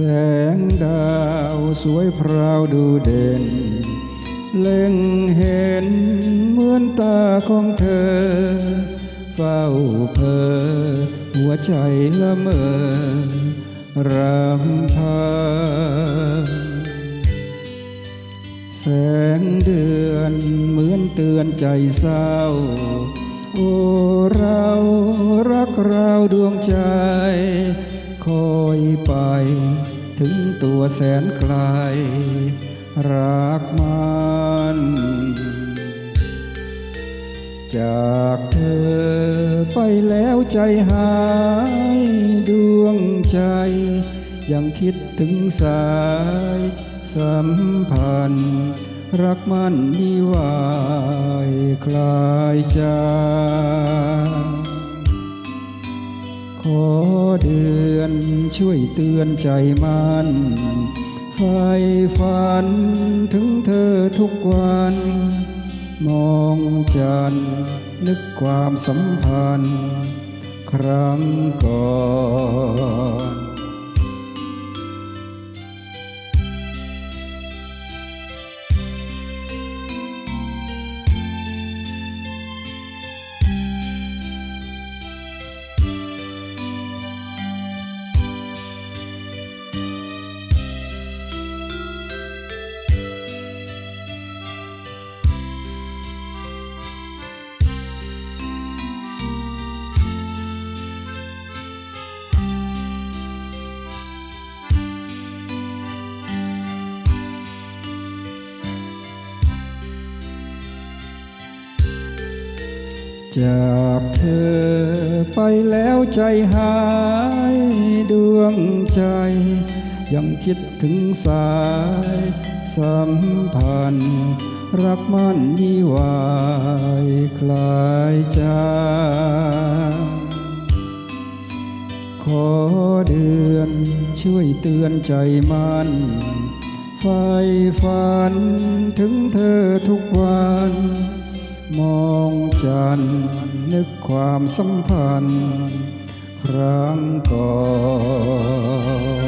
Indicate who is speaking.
Speaker 1: แสงดาวสวยพราวดูเด่น เล็งเห็นเหมือนตาของเธอ เฝ้าเพอหัวใจละเมอรำพันแสงเดือนเหมือนเตือนใจเศร้า โอ้เรารักเราดวงใจคอยไป ถึงตัวแสนไกลรักมันจากเธอไปแล้วใจหายดวงใจ ยังคิดถึงสายสัมพันธ์ รักมันมีวายคลายจาขอเดือ นช่วยเตือนใจมันไฟฝันถึงเธอทุกวัน มองจันนึกความสัมพันธ์ ครั้งก่อน จากเธอไปแล้วใจหายดวงใจ ยังคิดถึงสายสัมพันธ์รักมันมีวายคลายจางขอเดือนช่วยเตือนใจมันไฟฝันถึงเธอทุกวัน มองจันนึกความสัมพันธ์ครั้งก่อน